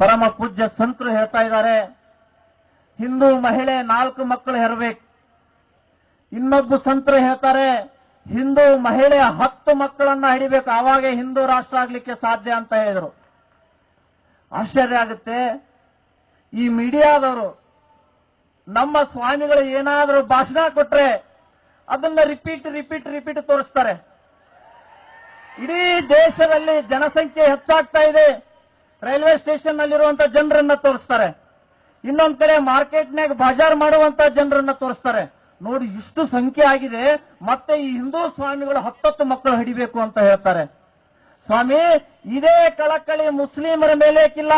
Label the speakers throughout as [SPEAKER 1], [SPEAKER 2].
[SPEAKER 1] ಪರಮ ಪೂಜ್ಯ ಸಂತರು ಹೇಳ್ತಾ ಇದ್ದಾರೆ. ಹಿಂದೂ ಮಹಿಳೆ ನಾಲ್ಕು ಮಕ್ಕಳು ಹೆರಬೇಕು. ಇನ್ನೊಬ್ಬ ಸಂತರು ಹೇಳ್ತಾರೆ, ಹಿಂದೂ ಮಹಿಳೆ ಹತ್ತು ಮಕ್ಕಳನ್ನ ಹಿಡಿಬೇಕು. ಆವಾಗೇ ಹಿಂದೂ ರಾಷ್ಟ್ರ ಆಗ್ಲಿಕ್ಕೆ ಸಾಧ್ಯ ಅಂತ ಹೇಳಿದರು. ಆಶ್ಚರ್ಯ ಆಗುತ್ತೆ. ಈ ಮೀಡಿಯಾದವರು ನಮ್ಮ ಸ್ವಾಮಿಗಳು ಏನಾದರೂ ಭಾಷಣ ಕೊಟ್ರೆ ಅದನ್ನ ರಿಪೀಟ್ ರಿಪೀಟ್ ರಿಪೀಟ್ ತೋರಿಸ್ತಾರೆ. ಇಡೀ ದೇಶದಲ್ಲಿ ಜನಸಂಖ್ಯೆ ಹೆಚ್ಚಾಗ್ತಾ ಇದೆ. ರೈಲ್ವೆ ಸ್ಟೇಷನ್ ನಲ್ಲಿರುವಂತ ಜನರನ್ನ ತೋರಿಸ್ತಾರೆ. ಇನ್ನೊಂದ್ ಕಡೆ ಮಾರ್ಕೆಟ್ನಾಗ ಬಜಾರ್ ಮಾಡುವಂತ ಜನರನ್ನ ತೋರಿಸ್ತಾರೆ. ನೋಡಿ ಇಷ್ಟು ಸಂಖ್ಯೆ ಆಗಿದೆ, ಮತ್ತೆ ಈ ಹಿಂದೂ ಸ್ವಾಮಿಗಳು ಹತ್ತತ್ತು ಮಕ್ಕಳು ಹಿಡಿಬೇಕು ಅಂತ ಹೇಳ್ತಾರೆ. ಸ್ವಾಮಿ, ಇದೇ ಕಳಕಳಿ ಮುಸ್ಲಿಮರ ಮೇಲೆ ಕಿಲ್ಲ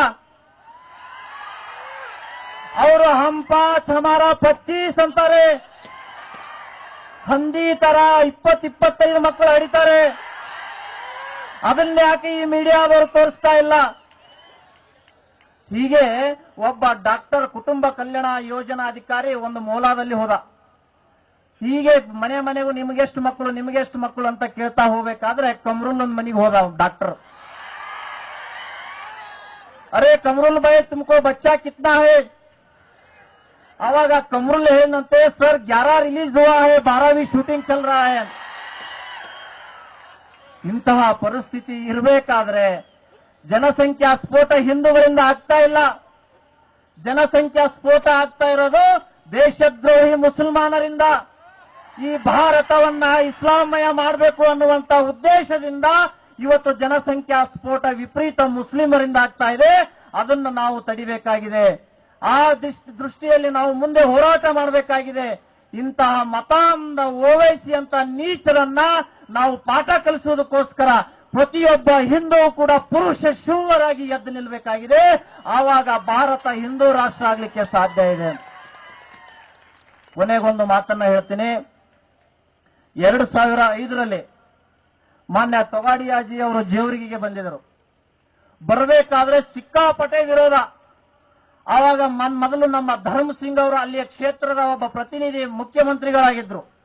[SPEAKER 1] ಅವರು ಹಂಪಾಸ್ ಹಮಾರ ಪಚ್ಚೀಸ್ ಅಂತಾರೆ. ಹಂದಿ ತರ ಇಪ್ಪತ್ ಇಪ್ಪತ್ತೈದು ಮಕ್ಕಳು ಹಡಿತಾರೆ ಅದನ್ನ ಯಾಕೆ ಈ ಮೀಡಿಯಾದವರು ತೋರಿಸ್ತಾ ಇಲ್ಲ? ಹೀಗೆ ಒಬ್ಬ ಡಾಕ್ಟರ್ ಕುಟುಂಬ ಕಲ್ಯಾಣ ಯೋಜನಾ ಅಧಿಕಾರಿ ಒಂದು ಮೂಲಾದಲ್ಲಿ ಹೋದ. ಹೀಗೆ ಮನೆ ಮನೆಗೂ ನಿಮ್ಗೆಷ್ಟು ಮಕ್ಕಳು ನಿಮ್ಗೆಷ್ಟು ಮಕ್ಕಳು ಅಂತ ಕೇಳ್ತಾ ಹೋಗ್ಬೇಕಾದ್ರೆ ಕಮ್ರೂಲ್ ಒಂದ್ ಮನೆಗೆ ಹೋದ ಡಾಕ್ಟರ್. ಅರೆ ಕಮ್ರೂಲ್ ಬಾಯಿ ತುಮಕೋ ಬಚ್ಚಾ ಕಿತ್ನಾ ಹೇ. ಅವಾಗ ಕಮ್ರೂಲ್ ಏನಂತೆ ಸರ್, ಗ್ಯಾರ ರಿಲೀಸ್ ಹೋಗ ಹೇ, ಬಾರಾವಿ ಶೂಟಿಂಗ್ ಚಲ್ ರಾ ಹೇ. ಇಂತಹ ಪರಿಸ್ಥಿತಿ ಇರಬೇಕಾದ್ರೆ ಜನಸಂಖ್ಯಾ ಸ್ಫೋಟ ಹಿಂದೂಗಳಿಂದ ಆಗ್ತಾ ಇಲ್ಲ. ಜನಸಂಖ್ಯಾ ಸ್ಫೋಟ ಆಗ್ತಾ ಇರೋದು ದೇಶದ್ರೋಹಿ ಮುಸಲ್ಮಾನರಿಂದ. ಈ ಭಾರತವನ್ನ ಇಸ್ಲಾಮಯ ಮಾಡಬೇಕು ಅನ್ನುವಂತ ಉದ್ದೇಶದಿಂದ ಇವತ್ತು ಜನಸಂಖ್ಯಾ ಸ್ಫೋಟ ವಿಪರೀತ ಮುಸ್ಲಿಮರಿಂದ ಆಗ್ತಾ ಇದೆ. ಅದನ್ನು ನಾವು ತಡಿಬೇಕಾಗಿದೆ. ಆ ದೃಷ್ಟಿ ದೃಷ್ಟಿಯಲ್ಲಿ ನಾವು ಮುಂದೆ ಹೋರಾಟ ಮಾಡಬೇಕಾಗಿದೆ. ಇಂತಹ ಮತಾಂಧ ಓವೈಸಿ ಅಂತ ನೀಚರನ್ನ ನಾವು ಪಾಠ ಕಲಿಸುವುದಕ್ಕೋಸ್ಕರ ಪ್ರತಿಯೊಬ್ಬ ಹಿಂದೂ ಕೂಡ ಪುರುಷ ಶಿವರಾಗಿ ಎದ್ದು ನಿಲ್ಲಬೇಕಾಗಿದೆ ಆವಾಗ ಭಾರತ ಹಿಂದೂ ರಾಷ್ಟ್ರ ಆಗ್ಲಿಕ್ಕೆ ಸಾಧ್ಯ ಇದೆ. ಕೊನೆಗೊಂದು ಮಾತನ್ನ ಹೇಳ್ತೀನಿ. ಎರಡು ಸಾವಿರ ಐದರಲ್ಲಿ ಮಾನ್ಯ ತೊಗಾಡಿಯಾಜಿ ಅವರು ಜೇವರಿಗೆ ಬಂದಿದ್ದರು. ಬರಬೇಕಾದ್ರೆ ಸಿಕ್ಕಾಪಟೆ ವಿರೋಧ. ಆವಾಗ ಮೊದಲು ನಮ್ಮ ಧರ್ಮ ಸಿಂಗ್ ಅವರು ಅಲ್ಲಿಯ ಕ್ಷೇತ್ರದ ಒಬ್ಬ ಪ್ರತಿನಿಧಿ ಮುಖ್ಯಮಂತ್ರಿಗಳಾಗಿದ್ರು.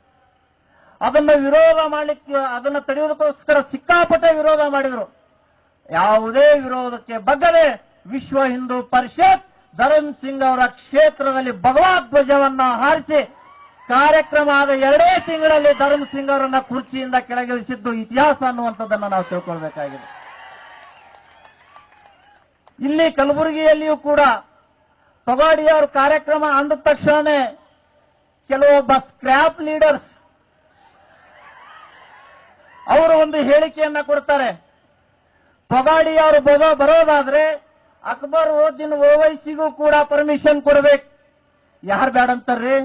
[SPEAKER 1] ಅದನ್ನ ವಿರೋಧ ಮಾಡಲಿಕ್ಕೆ, ಅದನ್ನ ತಡೆಯುವುದಕ್ಕೋಸ್ಕರ ಸಿಕ್ಕಾಪಟ್ಟೆ ವಿರೋಧ ಮಾಡಿದರು. ಯಾವುದೇ ವಿರೋಧಕ್ಕೆ ಬಗ್ಗದೆ ವಿಶ್ವ ಹಿಂದೂ ಪರಿಷತ್ ಧರಣ್ ಸಿಂಗ್ ಅವರ ಕ್ಷೇತ್ರದಲ್ಲಿ ಭಗವದ್ ಧ್ವಜವನ್ನ ಹಾರಿಸಿ ಕಾರ್ಯಕ್ರಮ ಆದ ಎರಡೇ ತಿಂಗಳಲ್ಲಿ ಧರಣ್ ಸಿಂಗ್ ಅವರನ್ನ ಕುರ್ಚಿಯಿಂದ ಕೆಳಗಿಳಿಸಿದ್ದು ಇತಿಹಾಸ ಅನ್ನುವಂಥದ್ದನ್ನ ನಾವು ತಿಳ್ಕೊಳ್ಬೇಕಾಗಿದೆ. ಇಲ್ಲಿ ಕಲಬುರಗಿಯಲ್ಲಿಯೂ ಕೂಡ ತೊಗಾಡಿ ಅವ್ರ ಕಾರ್ಯಕ್ರಮ ಅಂದ ತಕ್ಷಣನೇ ಕೆಲವೊಬ್ಬ ಸ್ಕ್ರಾಪ್ ಲೀಡರ್ಸ್ ಅವರು ಒಂದು ಹೇಳಿಕೆಯನ್ನ ಕೊಡ್ತಾರೆ. ತೊಗಾಡಿ ಅವರು ಬರೋ ಬರೋದಾದ್ರೆ ಅಕ್ಬರ್ ಓದಿನ ಓವೈಸಿಗೂ ಕೂಡ ಪರ್ಮಿಷನ್ ಕೊಡ್ಬೇಕು. ಯಾರು ಬೇಡ ಅಂತಾರ್ರಿ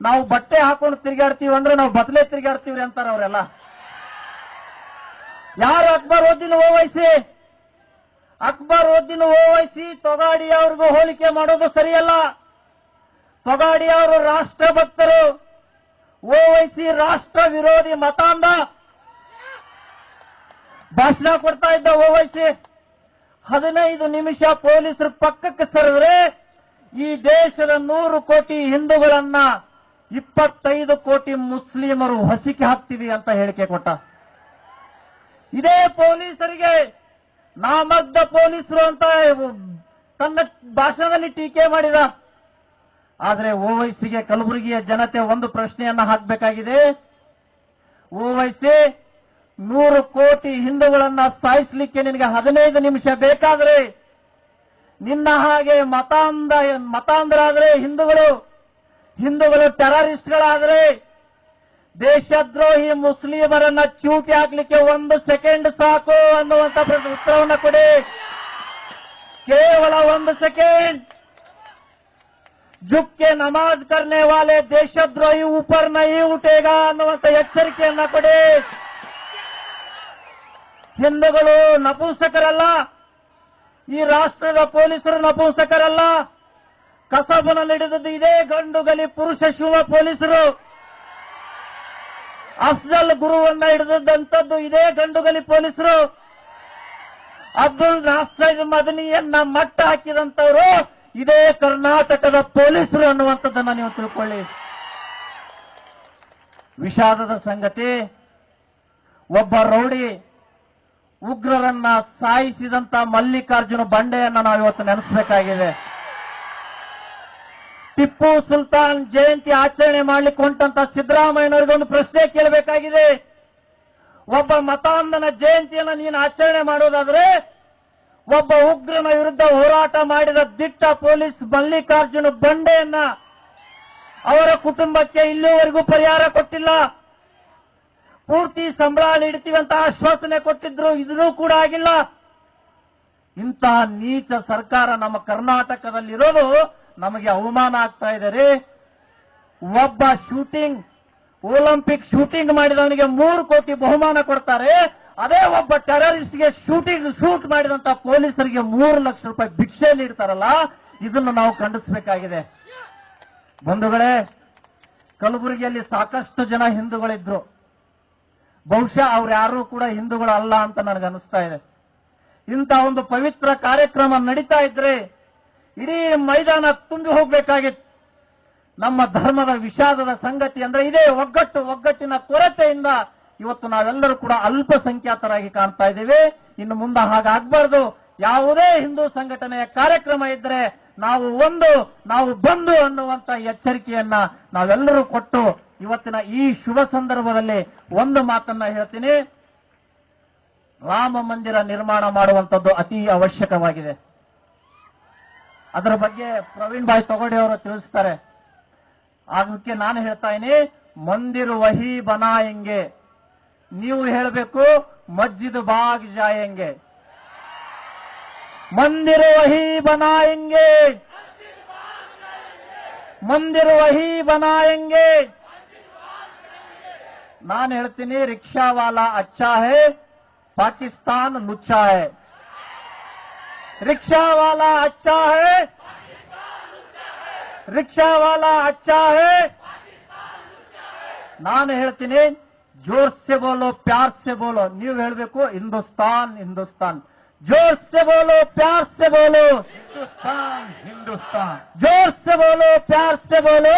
[SPEAKER 1] ನಾವು ಬಟ್ಟೆ ಹಾಕೊಂಡು ತಿರುಗಾಡ್ತೀವಿ ಅಂದ್ರೆ ನಾವು ಬದಲೇ ತಿರುಗಾಡ್ತೀವ್ರಿ ಅಂತಾರ ಅವರೆಲ್ಲ. ಯಾರು ಅಕ್ಬರ್ ಓದಿನ ಓವೈಸಿ? ಅಕ್ಬರ್ ಓದಿನ ಓವೈಸಿ ತೊಗಾಡಿ ಅವ್ರಿಗೂ ಹೋಲಿಕೆ ಮಾಡೋದು ಸರಿಯಲ್ಲ. ತೊಗಾಡಿ ಅವರು ರಾಷ್ಟ್ರ ಭಕ್ತರು ಓವೈಸಿ ರಾಷ್ಟ್ರ ವಿರೋಧಿ ಮತಾಂಧ. ಭಾಷಣ ಕೊಡ್ತಾ ಇದ್ದ ಓವೈಸಿ ಹದಿನೈದು ನಿಮಿಷ ಪೊಲೀಸರು ಪಕ್ಕಕ್ಕೆ ಸರಿದ್ರೆ ಈ ದೇಶದ ನೂರು ಕೋಟಿ ಹಿಂದೂಗಳನ್ನ ಇಪ್ಪತ್ತೈದು ಕೋಟಿ ಮುಸ್ಲಿಮರು ಹಸಿಕೆ ಹಾಕ್ತೀವಿ ಅಂತ ಹೇಳಿಕೆ ಕೊಟ್ಟ. ಇದೇ ಪೊಲೀಸರಿಗೆ ನಾಮರ್ದ ಪೊಲೀಸರು ಅಂತ ತನ್ನ ಭಾಷಣದಲ್ಲಿ ಟೀಕೆ ಮಾಡಿದ. ಆದ್ರೆ ಓವೈಸಿಗೆ ಕಲಬುರಗಿಯ ಜನತೆ ಒಂದು ಪ್ರಶ್ನೆಯನ್ನ ಹಾಕಬೇಕಾಗಿದೆ. ಓವೈಸಿ ನೂರು ಕೋಟಿ ಹಿಂದೂಗಳನ್ನ ಸಾಯಿಸಲಿಕ್ಕೆ ನಿನಗೆ ಹದಿನೈದು ನಿಮಿಷ ಬೇಕಾದ್ರೆ. ನಿನ್ನ ಹಾಗೆ ಮತಾಂಧ, ಮತಾಂಧರಾದ್ರೆ ಹಿಂದೂಗಳು ಹಿಂದೂಗಳು ಟೆರರಿಸ್ಟ್ಗಳಾದ್ರೆ ದೇಶದ್ರೋಹಿ ಮುಸ್ಲಿಮರನ್ನ ಚೂಕಿ ಹಾಕ್ಲಿಕ್ಕೆ ಒಂದು ಸೆಕೆಂಡ್ ಸಾಕು ಅನ್ನುವಂತ ಉತ್ತರವನ್ನ ಕೊಡಿ. ಕೇವಲ ಒಂದು ಸೆಕೆಂಡ್. ಜುಕ್ಕೆ ನಮಾಜ್ ಕರ್ನೆ ವಾಲೆ ದೇಶದ್ರೋಹಿ ऊपर नहीं उठेगा ಅನ್ನುವಂತ ಎಚ್ಚರಿಕೆಯನ್ನ ಕೊಡಿ ಹಿಂದೂಗಳು ನಪುಂಸಕರಲ್ಲ ಈ ರಾಷ್ಟ್ರದ ಪೊಲೀಸರು ನಪುಂಸಕರಲ್ಲ ಕಸಬನಲ್ಲಿ ಹಿಡಿದದ್ದು ಇದೇ ಗಂಡು ಗಲಿ ಪುರುಷ ಶಿವ ಪೊಲೀಸರು ಅಫ್ಜಲ್ ಗುರುವನ್ನ ಹಿಡಿದಂತದ್ದು ಇದೇ ಗಂಡುಗಲಿ ಪೊಲೀಸರು ಅಬ್ದುಲ್ ನಾಸರ್ ಮದನಿಯನ್ನ ಮಟ್ಟ ಹಾಕಿದಂತವರು ಇದೇ ಕರ್ನಾಟಕದ ಪೊಲೀಸರು ಅನ್ನುವಂಥದ್ದನ್ನ ನೀವು ತಿಳ್ಕೊಳ್ಳಿ. ವಿಷಾದದ ಸಂಗತಿ, ಒಬ್ಬ ರೌಡಿ ಉಗ್ರರನ್ನ ಸಾಯಿಸಿದಂತ ಮಲ್ಲಿಕಾರ್ಜುನ ಬಂಡೆಯನ್ನ ನಾವು ಇವತ್ತು ನೆನೆಸಬೇಕಾಗಿದೆ. ಟಿಪ್ಪು ಸುಲ್ತಾನ್ ಜಯಂತಿ ಆಚರಣೆ ಮಾಡ್ಲಿಕ್ಕೆ ಹೊಂಟಂತ ಸಿದ್ದರಾಮಯ್ಯನವರಿಗೆ ಒಂದು ಪ್ರಶ್ನೆ ಕೇಳಬೇಕಾಗಿದೆ. ಒಬ್ಬ ಮತಾಂಧನ ಜಯಂತಿಯನ್ನ ನೀನು ಆಚರಣೆ ಮಾಡೋದಾದ್ರೆ ಒಬ್ಬ ಉಗ್ರನ ವಿರುದ್ಧ ಹೋರಾಟ ಮಾಡಿದ ದಿಟ್ಟ ಪೊಲೀಸ್ ಮಲ್ಲಿಕಾರ್ಜುನ ಬಂಡೆಯನ್ನ ಅವರ ಕುಟುಂಬಕ್ಕೆ ಇಲ್ಲಿವರೆಗೂ ಪರಿಹಾರ ಕೊಟ್ಟಿಲ್ಲ. ಪೂರ್ತಿ ಸಂಬಳ ನೀಡ್ತೀವಿ ಅಂತ ಆಶ್ವಾಸನೆ ಕೊಟ್ಟಿದ್ರು ಇದೂ ಕೂಡ ಆಗಿಲ್ಲ. ಇಂತಹ ನೀಚ ಸರ್ಕಾರ ನಮ್ಮ ಕರ್ನಾಟಕದಲ್ಲಿರೋದು, ನಮಗೆ ಅವಮಾನ ಆಗ್ತಾ ಇದೆ ರೀ. ಒಬ್ಬ ಶೂಟಿಂಗ್, ಒಲಿಂಪಿಕ್ ಶೂಟಿಂಗ್ ಮಾಡಿದವನಿಗೆ ಮೂರು ಕೋಟಿ ಬಹುಮಾನ ಕೊಡ್ತಾರೆ. ಅದೇ ಒಬ್ಬ ಟೆರರಿಸ್ಟ್ಗೆ ಶೂಟಿಂಗ್ ಶೂಟ್ ಮಾಡಿದಂತ ಪೊಲೀಸರಿಗೆ ಮೂರು ಲಕ್ಷ ರೂಪಾಯಿ ಭಿಕ್ಷೆ ನೀಡ್ತಾರಲ್ಲ, ಇದನ್ನು ನಾವು ಖಂಡಿಸಬೇಕಾಗಿದೆ. ಬಂಧುಗಳೇ, ಕಲಬುರಗಿಯಲ್ಲಿ ಸಾಕಷ್ಟು ಜನ ಹಿಂದೂಗಳಿದ್ರು. ಬಹುಶಃ ಅವ್ರು ಯಾರು ಕೂಡ ಹಿಂದೂಗಳು ಅಲ್ಲ ಅಂತ ನನಗೆ ಅನಿಸ್ತಾ ಇದೆ. ಇಂಥ ಒಂದು ಪವಿತ್ರ ಕಾರ್ಯಕ್ರಮ ನಡೀತಾ ಇದ್ರೆ ಇಡೀ ಮೈದಾನ ತುಂಬಿ ಹೋಗ್ಬೇಕಾಗಿತ್ತು. ನಮ್ಮ ಧರ್ಮದ ವಿಷಾದದ ಸಂಗತಿ ಅಂದ್ರೆ ಇದೇ ಒಗ್ಗಟ್ಟು, ಒಗ್ಗಟ್ಟಿನ ಕೊರತೆಯಿಂದ ಇವತ್ತು ನಾವೆಲ್ಲರೂ ಕೂಡ ಅಲ್ಪಸಂಖ್ಯಾತರಾಗಿ ಕಾಣ್ತಾ ಇದ್ದೇವೆ. ಇನ್ನು ಮುಂದೆ ಹಾಗಾಗಬಾರ್ದು. ಯಾವುದೇ ಹಿಂದೂ ಸಂಘಟನೆಯ ಕಾರ್ಯಕ್ರಮ ಇದ್ರೆ ನಾವು ಒಂದು, ನಾವು ಬಂದು ಅನ್ನುವಂತ ಎಚ್ಚರಿಕೆಯನ್ನ ನಾವೆಲ್ಲರೂ ಕೊಟ್ಟು ಇವತ್ತಿನ ಈ ಶುಭ ಸಂದರ್ಭದಲ್ಲಿ ಒಂದು ಮಾತನ್ನ ಹೇಳ್ತೀನಿ. ರಾಮ ಮಂದಿರ ನಿರ್ಮಾಣ ಮಾಡುವಂತದ್ದು ಅತಿ ಅವಶ್ಯಕವಾಗಿದೆ. ಅದರ ಬಗ್ಗೆ ಪ್ರವೀಣ್ ಭಾಯ್ ತೊಗಡೆ ಅವರು ತಿಳಿಸ್ತಾರೆ. ಅದಕ್ಕೆ ನಾನು ಹೇಳ್ತಾ ಇದ್ದೀನಿ, ಮಂದಿರ್ ವಹಿ ಬನಾಯಂಗೆ. ನೀವು ಹೇಳಬೇಕು ಮಸ್ಜಿದ್ ಬಾಗ್ ಜಾಯಂಗೆ ಮಂದಿರ್ ವಹಿ ಬನಾಯಂಗೆ ಮಂದಿರ್ ವಹಿ ಬನಾಯಂಗೆ ನಾನು ಹೇಳ್ತೀನಿ ರಿಕ್ಷಾವಾಲಾ ಅಚ್ಚಾ ಹೇ ಪಾಕಿಸ್ತಾನ್ ಲುಚ್ಚಾ ಹೇ रिक्शा वाला अच्छा है रिक्शा वाला अच्छा है ನಾನು ಹೇಳ್ತೀನಿ ज़ोर से बोलो प्यार से बोलो। न्यू हेळबेको हिंदुस्तान हिंदुस्तान। ज़ोर से बोलो प्यार से बोलो।
[SPEAKER 2] हिंदुस्तान हिंदुस्तान।
[SPEAKER 1] ज़ोर से बोलो प्यार से बोलो।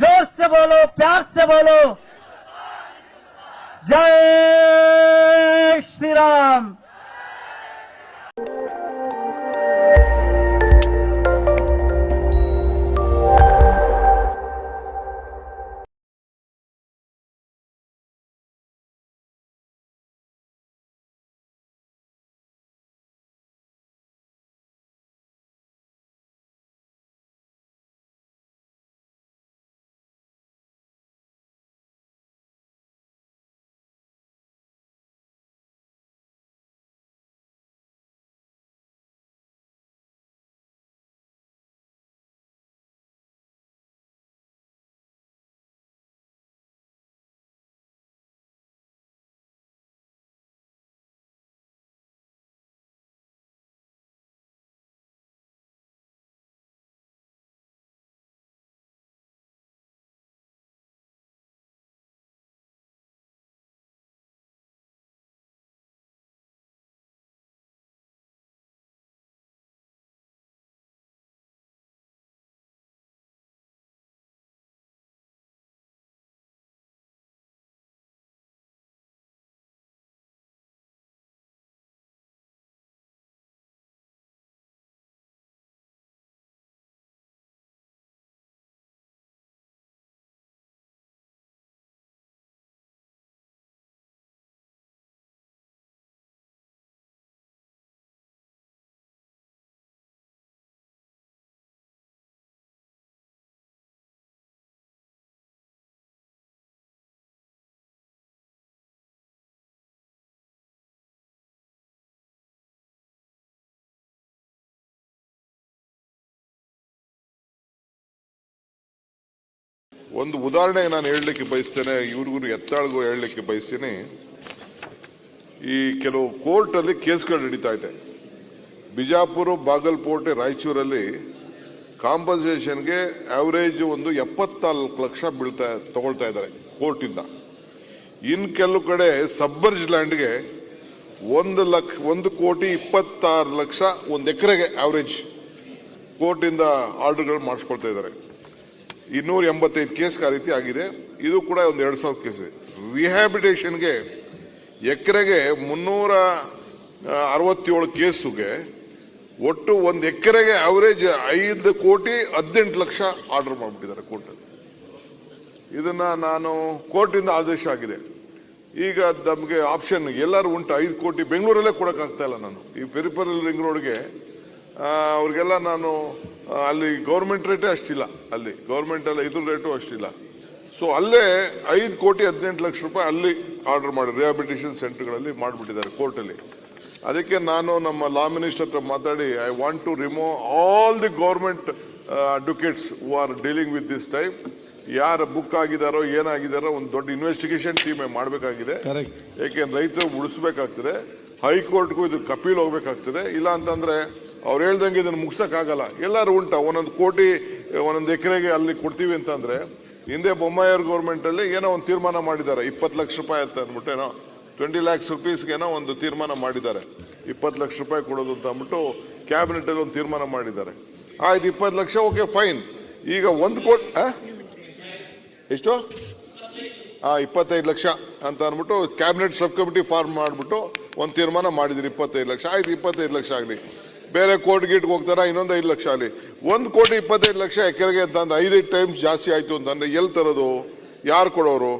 [SPEAKER 1] ज़ोर से बोलो प्यार से बोलो। जय श्री राम।
[SPEAKER 3] ಒಂದು ಉದಾಹರಣೆ ನಾನು ಹೇಳಲಿಕ್ಕೆ ಬಯಸ್ತೇನೆ, ಇವ್ರಿಗೂ ಎತ್ತಾಳ್ಗೂ ಹೇಳಲಿಕ್ಕೆ ಬಯಸ್ತೀನಿ. ಈ ಕೆಲವು ಕೋರ್ಟ್ ಅಲ್ಲಿ ಕೇಸ್ಗಳು ನಡೀತಾ ಇದೆ. ಬಿಜಾಪುರ, ಬಾಗಲಕೋಟೆ, ರಾಯಚೂರಲ್ಲಿ ಕಾಂಪನ್ಸೇಷನ್ಗೆ ಆವರೇಜ್ ಒಂದು ಎಪ್ಪತ್ನಾಲ್ಕು ಲಕ್ಷ ಬೀಳ್ತಾ, ತಗೊಳ್ತಾ ಇದ್ದಾರೆ ಕೋರ್ಟ್ ಇಂದ ಇನ್ ಕೆಲವು ಕಡೆ ಸಬ್ಬರ್ಜ್ ಲ್ಯಾಂಡ್ಗೆ ಒಂದು ಲಕ್ಷ ಒಂದು ಕೋಟಿ ಇಪ್ಪತ್ತಾರು ಲಕ್ಷ ಒಂದು ಎಕರೆಗೆ ಆವರೇಜ್ ಕೋರ್ಟ್ ಇಂದ ಆರ್ಡರ್ಗಳು ಮಾಡಿಸ್ಕೊಳ್ತಾ ಇದ್ದಾರೆ. ಇನ್ನೂರ ಎಂಬತ್ತೈದು ಕೇಸ್ ಆ ರೀತಿ ಆಗಿದೆ. ಇದು ಕೂಡ ಒಂದು ಎರಡು ಸಾವಿರ ಕೇಸ್. ರಿಹ್ಯಾಬಿಟೇಷನ್ಗೆ ಎಕರೆಗೆ ಮುನ್ನೂರ ಅರವತ್ತೇಳು ಕೇಸುಗೆ ಒಟ್ಟು ಒಂದು ಎಕರೆಗೆ ಅವರೇಜ್ ಐದು ಕೋಟಿ ಹದಿನೆಂಟು ಲಕ್ಷ ಆರ್ಡರ್ ಮಾಡಿಬಿಟ್ಟಿದ್ದಾರೆ ಕೋರ್ಟಲ್ಲಿ ಇದನ್ನ ನಾನು ಕೋರ್ಟಿಂದ ಆದೇಶ ಆಗಿದೆ. ಈಗ ನಮಗೆ ಆಪ್ಷನ್ ಎಲ್ಲರೂ ಉಂಟು. ಐದು ಕೋಟಿ ಬೆಂಗಳೂರಲ್ಲೇ ಕೊಡೋಕ್ಕಾಗ್ತಾ ಇಲ್ಲ ನಾನು. ಈ ಪೆರಿಪರಲ್ ರಿಂಗ್ ರೋಡ್ಗೆ ಅವ್ರಿಗೆಲ್ಲ ನಾನು ಅಲ್ಲಿ ಗೌರ್ಮೆಂಟ್ ರೇಟೇ ಅಷ್ಟಿಲ್ಲ. ಅಲ್ಲಿ ಗೌರ್ಮೆಂಟ್ ಅಲ್ಲಿ ಇದ್ರ ರೇಟು ಅಷ್ಟಿಲ್ಲ. ಸೊ ಅಲ್ಲೇ ಐದು ಕೋಟಿ ಹದಿನೆಂಟು ಲಕ್ಷ ರೂಪಾಯಿ ಅಲ್ಲಿ ಆರ್ಡರ್ ಮಾಡಿ ರಿಹಾಬಿಲಿಟೇಷನ್ ಸೆಂಟರ್ಗಳಲ್ಲಿ ಮಾಡಿಬಿಟ್ಟಿದ್ದಾರೆ ಕೋರ್ಟಲ್ಲಿ ಅದಕ್ಕೆ ನಾನು ನಮ್ಮ ಲಾ ಮಿನಿಸ್ಟರ್ ಹತ್ರ ಮಾತಾಡಿ I want to remove all the government advocates who are dealing with this type ಯಾರು ಬುಕ್ ಆಗಿದಾರೋ ಏನಾಗಿದಾರೋ ಒಂದು ದೊಡ್ಡ ಇನ್ವೆಸ್ಟಿಗೇಷನ್ ಟೀಮ್ ಮಾಡಬೇಕಾಗಿದೆ. ಯಾಕೆಂದ್ರೆ ರೈತರು ಉಳಿಸ್ಬೇಕಾಗ್ತದೆ. ಹೈಕೋರ್ಟ್ಗೂ ಇದು ಕಪೀಲ್ ಹೋಗ್ಬೇಕಾಗ್ತದೆ. ಇಲ್ಲ ಅಂತಂದ್ರೆ ಅವ್ರು ಹೇಳ್ದಂಗೆ ಇದನ್ನು ಮುಗ್ಸಕ್ಕಾಗಲ್ಲ ಎಲ್ಲರೂ ಉಂಟ. ಒಂದೊಂದು ಕೋಟಿ, ಒಂದೊಂದು ಎಕರೆಗೆ ಅಲ್ಲಿ ಕೊಡ್ತೀವಿ ಅಂತಂದ್ರೆ, ಹಿಂದೆ ಬೊಮ್ಮಾಯರ್ ಗೌರ್ಮೆಂಟ್ ಅಲ್ಲಿ ಏನೋ ಒಂದು ತೀರ್ಮಾನ ಮಾಡಿದ್ದಾರೆ. ಇಪ್ಪತ್ತು ಲಕ್ಷ ರೂಪಾಯಿ ಅಂತ ಅಂದ್ಬಿಟ್ಟು ಏನೋ ಟ್ವೆಂಟಿ ಲ್ಯಾಕ್ಸ್ ರುಪೀಸ್ಗೆ ಏನೋ ಒಂದು ತೀರ್ಮಾನ ಮಾಡಿದ್ದಾರೆ. ಇಪ್ಪತ್ತು ಲಕ್ಷ ರೂಪಾಯಿ ಕೊಡೋದು ಅಂತ ಅಂದ್ಬಿಟ್ಟು ಕ್ಯಾಬಿನೆಟ್ ಅಲ್ಲಿ ಒಂದು ತೀರ್ಮಾನ ಮಾಡಿದ್ದಾರೆ. ಆಯ್ತು, ಇಪ್ಪತ್ತು ಲಕ್ಷ ಓಕೆ ಫೈನ್ ಈಗ ಒಂದು ಕೋಟಿ ಎಷ್ಟು? ಆ, ಇಪ್ಪತ್ತೈದು ಲಕ್ಷ ಅಂತ ಅಂದ್ಬಿಟ್ಟು ಕ್ಯಾಬಿನೆಟ್ ಸಬ್ ಕಮಿಟಿ ಫಾರ್ಮ್ ಮಾಡಿಬಿಟ್ಟು ಒಂದು ತೀರ್ಮಾನ ಮಾಡಿದಿರಿ ಇಪ್ಪತ್ತೈದು ಲಕ್ಷ. ಆಯ್ತು, ಇಪ್ಪತ್ತೈದು ಲಕ್ಷ ಆಗಲಿ. ಬೇರೆ ಕೋರ್ಟ್ ಗೀಟ್ಗೆ ಹೋಗ್ತಾರ? ಇನ್ನೊಂದು ಐದು ಲಕ್ಷ ಅಲ್ಲಿ. ಒಂದು ಕೋಟಿ ಇಪ್ಪತ್ತೈದು ಲಕ್ಷ ಎಕರೆಗೆ ಅಂತಂದ್ರೆ ಐದೈದು ಟೈಮ್ಸ್ ಜಾಸ್ತಿ ಆಯ್ತು ಅಂತಂದ್ರೆ ಎಲ್ಲಿ ತರೋದು? ಯಾರು ಕೊಡೋರು?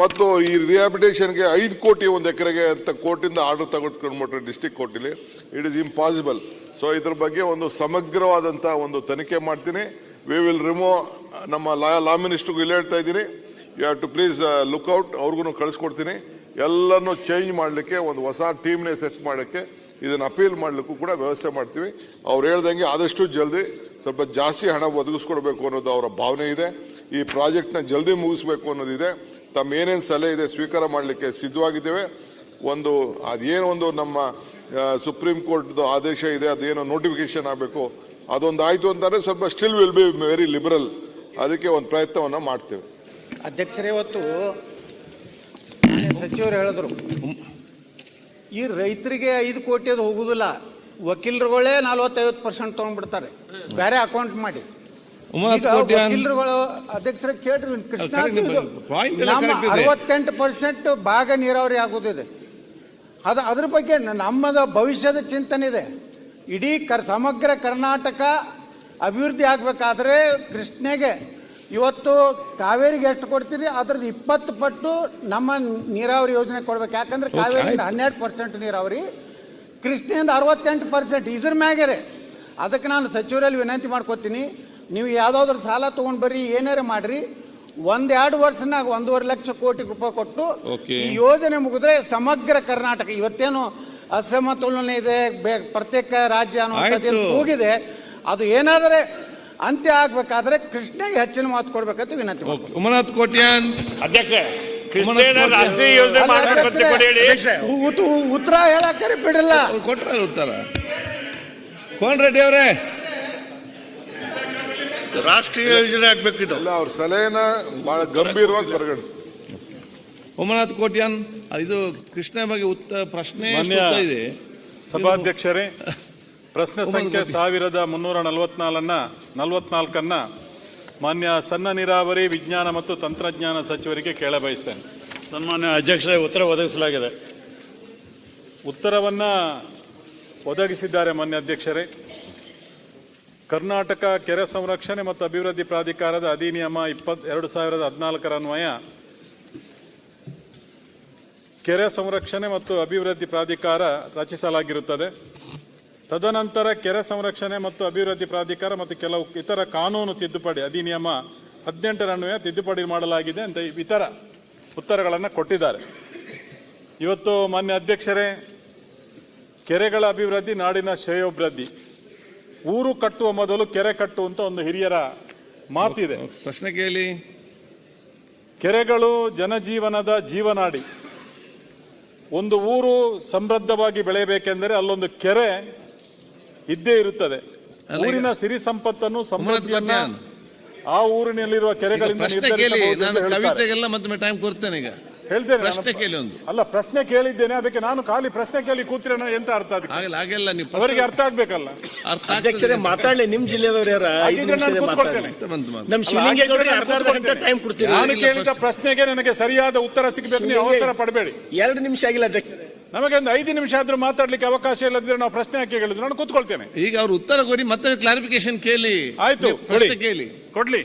[SPEAKER 3] ಮತ್ತು ಈ ರಿಹಾಬಿಟೇಷನ್ಗೆ ಐದು ಕೋಟಿ ಒಂದು ಎಕರೆಗೆ ಅಂತ ಕೋರ್ಟಿಂದ ಆರ್ಡರ್ ತಗೊಂಡ್ಕೊಂಡ್ಬಿಟ್ರೆ ಡಿಸ್ಟಿಕ್ ಕೋರ್ಟಿಲಿ ಇಟ್ ಇಸ್ ಇಂಪಾಸಿಬಲ್ ಸೊ ಇದ್ರ ಬಗ್ಗೆ ಒಂದು ಸಮಗ್ರವಾದಂಥ ಒಂದು ತನಿಖೆ ಮಾಡ್ತೀನಿ. ವಿ ವಿಲ್ ರಿಮೂವ್ ನಮ್ಮ ಲಾ ಲಾ ಮಿನಿಸ್ಟರ್ಗೂ ಇಲ್ಲಿ ಹೇಳ್ತಾ ಇದ್ದೀನಿ. You have to please look out ಅವ್ರಿಗೂ ಕಳಿಸ್ಕೊಡ್ತೀನಿ. ಎಲ್ಲನೂ ಚೇಂಜ್ ಮಾಡಲಿಕ್ಕೆ, ಒಂದು ಹೊಸ ಟೀಮ್ನೇ ಸೆಟ್ ಮಾಡೋಕ್ಕೆ ಇದನ್ನು ಅಪೀಲ್ ಮಾಡಲಿಕ್ಕೂ ಕೂಡ ವ್ಯವಸ್ಥೆ ಮಾಡ್ತೀವಿ. ಅವ್ರು ಹೇಳ್ದಂಗೆ ಆದಷ್ಟು ಜಲ್ದಿ ಸ್ವಲ್ಪ ಜಾಸ್ತಿ ಹಣ ಒದಗಿಸ್ಕೊಡ್ಬೇಕು ಅನ್ನೋದು ಅವರ ಭಾವನೆ ಇದೆ. ಈ ಪ್ರಾಜೆಕ್ಟ್ನ ಜಲ್ದಿ ಮುಗಿಸ್ಬೇಕು ಅನ್ನೋದಿದೆ. ತಮ್ಮ ಏನೇನು ಸಲಹೆ ಇದೆ ಸ್ವೀಕಾರ ಮಾಡಲಿಕ್ಕೆ ಸಿದ್ಧವಾಗಿದ್ದೇವೆ. ಒಂದು, ಅದೇನು ಒಂದು ನಮ್ಮ ಸುಪ್ರೀಂ ಕೋರ್ಟ್ದು ಆದೇಶ ಇದೆ, ಅದೇನೋ ನೋಟಿಫಿಕೇಶನ್ ಆಗಬೇಕು ಅದೊಂದು ಆಯಿತು ಅಂತಂದರೆ ಸ್ವಲ್ಪ still will be very liberal ಅದಕ್ಕೆ ಒಂದು ಪ್ರಯತ್ನವನ್ನು ಮಾಡ್ತೇವೆ.
[SPEAKER 4] ಅಧ್ಯಕ್ಷರೇ, ಇವತ್ತು ಸಚಿವರು ಹೇಳಿದ್ರು ಈ ರೈತರಿಗೆ ಐದು ಕೋಟಿ ಅದು ಹೋಗುದಿಲ್ಲ. ವಕೀಲರುಗಳೇ ನಲ್ವತ್ತೈವತ್ತು ಪರ್ಸೆಂಟ್ ತಗೊಂಡ್ಬಿಡ್ತಾರೆ. ಬೇರೆ ಅಕೌಂಟ್ ಮಾಡಿ. ವಕೀಲರುಗಳು ಅಧ್ಯಕ್ಷರ ಕೇಳ್ರಿ ಕೃಷ್ಣ ಅರವತ್ತೆಂಟು ಪರ್ಸೆಂಟ್ ಭಾಗ ನೀರಾವರಿ ಆಗೋದಿದೆ. ಅದು ಅದ್ರ ಬಗ್ಗೆ ನಮ್ಮದ ಭವಿಷ್ಯದ ಚಿಂತನೆ ಇದೆ. ಇಡೀ ಕರ್ ಸಮಗ್ರ ಕರ್ನಾಟಕ ಅಭಿವೃದ್ಧಿ ಆಗ್ಬೇಕಾದ್ರೆ ಕೃಷ್ಣೆಗೆ ಇವತ್ತು ಕಾವೇರಿಗೆ ಎಷ್ಟು ಕೊಡ್ತೀರಿ? ಅದ್ರದ್ದು ಇಪ್ಪತ್ತು ಪಟ್ಟು ನಮ್ಮ ನೀರಾವರಿ ಯೋಜನೆ ಕೊಡ್ಬೇಕು. ಯಾಕಂದ್ರೆ ಕಾವೇರಿಯಿಂದ. ಹನ್ನೆರಡು ಪರ್ಸೆಂಟ್ ನೀರಾವರಿ ಕೃಷ್ಣೆಯಿಂದ ಅರವತ್ತೆಂಟು ಪರ್ಸೆಂಟ್ ಇದ್ರ ಮ್ಯಾಗೆ ಅದಕ್ಕೆ ನಾನು ಸಚಿವರಲ್ಲಿ ವಿನಂತಿ ಮಾಡ್ಕೋತೀನಿ ನೀವು ಯಾವುದಾದ್ರೂ ಸಾಲ ತೊಗೊಂಡು ಬರ್ರಿ ಏನಾರ ಮಾಡ್ರಿ. ಒಂದೆರಡು ವರ್ಷನಾಗ ಒಂದೂವರೆ ಲಕ್ಷ ಕೋಟಿ ರೂಪಾಯಿ ಕೊಟ್ಟು ಈ ಯೋಜನೆ ಮುಗಿದ್ರೆ ಸಮಗ್ರ ಕರ್ನಾಟಕ ಇವತ್ತೇನು ಅಸಮತೋಲನೆ ಇದೆ ಪ್ರತ್ಯೇಕ ರಾಜ್ಯ ಹೋಗಿದೆ ಅದು ಏನಾದರೆ ಅಂತ್ಯ ಆಗ್ಬೇಕಾದ್ರೆ ಕೃಷ್ಣಗೆ ಹೆಚ್ಚಿನ ಮಾತು ಕೊಡ್ಬೇಕಂತ ವಿನಂತಿ ಮಾಡ್ತೀನಿ.
[SPEAKER 5] ಉಮನಾಥ್ ಕೋಟ್ಯಾನ್.
[SPEAKER 2] ಅಧ್ಯಕ್ಷ
[SPEAKER 5] ಕೃಷ್ಣೇನ
[SPEAKER 2] ರಾಷ್ಟ್ರೀಯ ಯೋಜನೆ
[SPEAKER 4] ಅಲ್ಲ,
[SPEAKER 2] ಮಾಡ್ಬೇಕಂತ
[SPEAKER 4] ಅಧ್ಯಕ್ಷರೇ,
[SPEAKER 2] ಕೊಡಿ ಹೇಳಿ.
[SPEAKER 4] ಉ- ಉತ್- ಉತ್ತರ ಹೇಳಕ್ಕರಿ ಬಿಡಲ್ಲ.
[SPEAKER 5] ಅವ್ರು ಕೊಟ್ರ ಉತ್ತರ. ಕೋನ್ ರೆಡ್ಡಿ ಅವರೇ?
[SPEAKER 2] ರಾಷ್ಟ್ರೀಯ ಯೋಜನೆ ಆಗ್ಬೇಕಿದು
[SPEAKER 3] ಎಲ್ಲ ಅವ್ರ ಸಲಹೆನ ಬಹಳ ಗಂಭೀರವಾಗಿ ಪರಿಗಣಿಸ್ತೀವಿ
[SPEAKER 5] ಉಮನಾಥ್ ಕೋಟ್ಯಾನ್ ಇದು ಕೃಷ್ಣ ಬಗ್ಗೆ ಉತ್ತ ಪ್ರಶ್ನೆ ಎಷ್ಟು ಇದೆ?
[SPEAKER 6] ಸಭಾಧ್ಯಕ್ಷರೇ ಪ್ರಶ್ನೆ ಸಂಖ್ಯೆ. ಸಾವಿರದ ಮುನ್ನೂರ ನಲವತ್ನಾಲ್ಕನ್ನ ನಲವತ್ನಾಲ್ಕನ್ನ ಮಾನ್ಯ ಸಣ್ಣ ನೀರಾವರಿ ವಿಜ್ಞಾನ ಮತ್ತು ತಂತ್ರಜ್ಞಾನ ಸಚಿವರಿಗೆ ಕೇಳ ಬಯಸ್ತೇನೆ
[SPEAKER 2] ಸನ್ಮಾನ್ಯ ಅಧ್ಯಕ್ಷರೇ ಉತ್ತರ ಒದಗಿಸಲಾಗಿದೆ.
[SPEAKER 6] ಉತ್ತರವನ್ನ ಒದಗಿಸಿದ್ದಾರೆ ಮಾನ್ಯ ಅಧ್ಯಕ್ಷರೇ. ಕರ್ನಾಟಕ ಕೆರೆ ಸಂರಕ್ಷಣೆ ಮತ್ತು ಅಭಿವೃದ್ಧಿ ಪ್ರಾಧಿಕಾರದ ಅಧಿನಿಯಮ ಇಪ್ಪತ್ ಎರಡು ಸಾವಿರದ ಹದಿನಾಲ್ಕರ ಅನ್ವಯ. ಕೆರೆ ಸಂರಕ್ಷಣೆ ಮತ್ತು ಅಭಿವೃದ್ಧಿ ಪ್ರಾಧಿಕಾರ ರಚಿಸಲಾಗಿರುತ್ತದೆ. ತದನಂತರ ಕೆರೆ ಸಂರಕ್ಷಣೆ ಮತ್ತು ಅಭಿವೃದ್ಧಿ ಪ್ರಾಧಿಕಾರ ಮತ್ತು ಕೆಲವು ಇತರ ಕಾನೂನು ತಿದ್ದುಪಡಿ ಅಧಿನಿಯಮ ಹದಿನೆಂಟರ ಅನ್ವಯ ತಿದ್ದುಪಡಿ ಮಾಡಲಾಗಿದೆ ಅಂತ ಇತರ ಉತ್ತರಗಳನ್ನು ಕೊಟ್ಟಿದ್ದಾರೆ. ಇವತ್ತು ಮಾನ್ಯ ಅಧ್ಯಕ್ಷರೇ ಕೆರೆಗಳ ಅಭಿವೃದ್ಧಿ ನಾಡಿನ ಶ್ರೇಯೋಭಿವೃದ್ಧಿ. ಊರು ಕಟ್ಟುವ ಮೊದಲು ಕೆರೆ ಕಟ್ಟು ಅಂತ ಒಂದು ಹಿರಿಯರ ಮಾತಿದೆ.
[SPEAKER 5] ಪ್ರಶ್ನೆ ಕೇಳಿ.
[SPEAKER 6] ಕೆರೆಗಳು ಜನಜೀವನದ ಜೀವನಾಡಿ. ಒಂದು ಊರು ಸಮೃದ್ಧವಾಗಿ ಬೆಳೆಯಬೇಕೆಂದರೆ ಅಲ್ಲೊಂದು ಕೆರೆ ಇದ್ದೇ ಇರುತ್ತದೆ. ಊರಿನ ಸಿರಿ ಸಂಪತ್ತನ್ನು ಸಮೃದ್ಧಿಯನ್ನ ಆ ಊರಿನಲ್ಲಿರುವ ಕೆರೆಗಳಿಂದ
[SPEAKER 5] ಪ್ರಶ್ನೆ ಕೇಳಿ ನಾನು. ಕವಿತೆಗೆಲ್ಲ ಮತ್ತೆ ಟೈಮ್ ಕೊಡ್ತೇನೆ ಈಗ.
[SPEAKER 6] ಹೇಳ್ತೇನೆ
[SPEAKER 5] ಪ್ರಶ್ನೆ ಕೇಳಿ ಒಂದು.
[SPEAKER 6] ಅಲ್ಲ ಪ್ರಶ್ನೆ ಕೇಳಿದ್ದೇನೆ ಅದಕ್ಕೆ ನಾನು ಖಾಲಿ ಪ್ರಶ್ನೆ ಕೇಳಿ ಕೂತ್ರೆ ನಾನು ಎಂತ ಅರ್ಥ ಅದಕ್ಕೆ
[SPEAKER 5] ಹಾಗೆಲ್ಲ ಹಾಗೆಲ್ಲ ನೀವು
[SPEAKER 6] ಅವರಿಗೆ ಅರ್ಥ ಆಗ್ಬೇಕಲ್ಲ?
[SPEAKER 5] ಅರ್ಥ
[SPEAKER 7] ಅಧ್ಯಕ್ಷರೇ ಮಾತಾಡಲಿ ನಿಮ್ ಜಿಲ್ಲೆಯವರ ಯಾರ? ನಮ್ ಶಿವಲಿಂಗೇಗೌಡರಿಗೆ ಅರ್ಧ ಅರ್ಧ ಗಂಟೆ ಟೈಮ್ ಕೊಡ್ತೀರಿ?
[SPEAKER 6] ನಾನು ಕೇಳಿದ ಪ್ರಶ್ನೆಗೆ ನನಗೆ ಸರಿಯಾದ ಉತ್ತರ ಸಿಗಬೇಕು ನೀವು ಅವಸರ ಪಡಬೇಡಿ.
[SPEAKER 7] ಎರಡು ನಿಮಿಷ ಆಗಿಲ್ಲ ಅಧ್ಯಕ್ಷರೇ
[SPEAKER 6] ನಮಗೆ ಒಂದು ಐದು ನಿಮಿಷ ಆದ್ರೂ ಮಾತಾಡ್ಲಿಕ್ಕೆ ಅವಕಾಶ ಇಲ್ಲದಿದ್ರೆ ನಾವು ಪ್ರಶ್ನೆ ಹಾಕಿ ಕೇಳಿದ್ರು ನಾನು ಕೂತ್ಕೊಳ್ತೇನೆ.
[SPEAKER 5] ಈಗ ಅವ್ರು ಉತ್ತರ ಕೋರಿ ಮತ್ತೆ ಕ್ಲಾರಿಫಿಕೇಶನ್ ಕೇಳಿ.
[SPEAKER 6] ಆಯ್ತು
[SPEAKER 5] ಪ್ರಶ್ನೆ ಕೇಳಿ.
[SPEAKER 6] ಕೊಡ್ಲಿ.